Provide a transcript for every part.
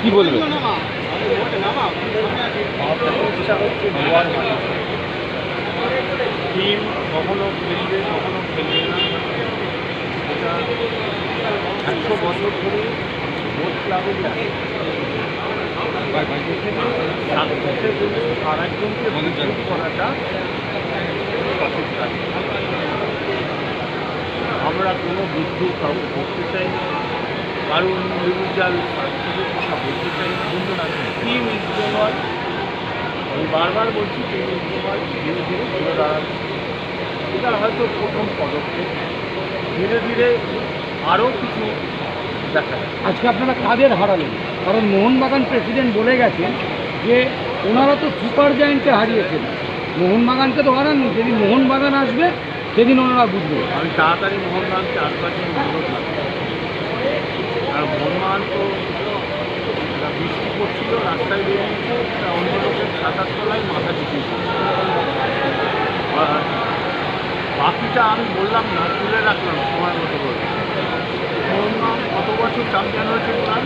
কি বলবেন টিম কখনো খেলবে কখনো খেলবে না। এটা একশো বছর ধরে বোধ ক্লাবের লাগে সাকসেসের জন্য আর একজনকে করাটা আমরা কোনো বিদ্রুপ কাউকে করতে চাই না। কারণ ইন্ডিভিজুয়াল টিম ইস্তেমাল আমি বারবার বলছি টিম ইস্তেমাল ধীরে ধীরে ঘুরে দাঁড়াবে এটা হয়তো প্রথম পদক্ষেপ। ধীরে ধীরে আরও কিছু দেখা আজকে আপনারা কাদের হারালেন? কারণ মোহনবাগান প্রেসিডেন্ট বলে গেছেন যে ওনারা তো সুপার জায়েন্টকে হারিয়েছেন। মোহনবাগানকে তো হারাননি। যেদিন মোহনবাগান আসবে সেদিন ওনারা বুঝবে। আমি তাড়াতাড়ি মোহনবাগানকে আশপাশের অনুরোধ আর মোহনবাগান তো অন্য লোকের ছাতার তলায় মাথা ঢুকিয়েছে আর বাকিটা আমি বললাম না, তুলে রাখলাম সময় মতো করে। মোহনবাগান কত বছর চ্যাম্পিয়ন হয়েছে ওনার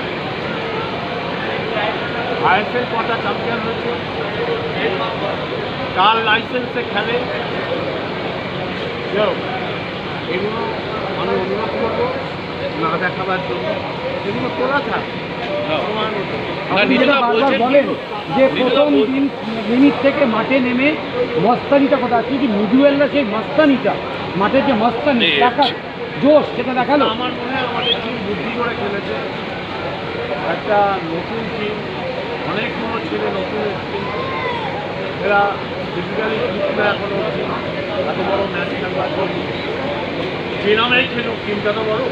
আইএসএল কটা চ্যাম্পিয়ন হয়েছে? কার লাইসেন্সে খেলে? এগুলো আমি অনুরোধ করব না দেখাবার জন্য। এগুলো তোলা থাক। যেটা বারবার বলেন যে প্রথম দিন মিনিট থেকে মাঠে নেমে মস্তানিটা কথা কি কি মিডুয়েলরা সেই মস্তানিটা? মাঠের যে মস্তানি টাকা জোশ সেটা দেখাল? আমার মনে হয় আমাদের টিম বুদ্ধি করে খেলেছে। একটা নতুন টিম অনেকগুলো ছেলে নতুন এরা ফিজিক্যালি ফিট না এখনও অবধি। এত বড় ম্যাচ খেলবার জন্য যে নামেই খেলুক টিমটা তো বড়।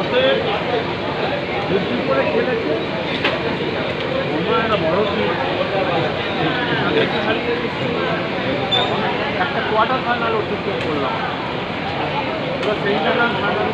অতএব বুদ্ধি করে খেলেছে। অন্য একটা বড় একটা কোয়ার্টার ফাইনাল অতিক্রম করলাম। এবার সেই ফাইনাল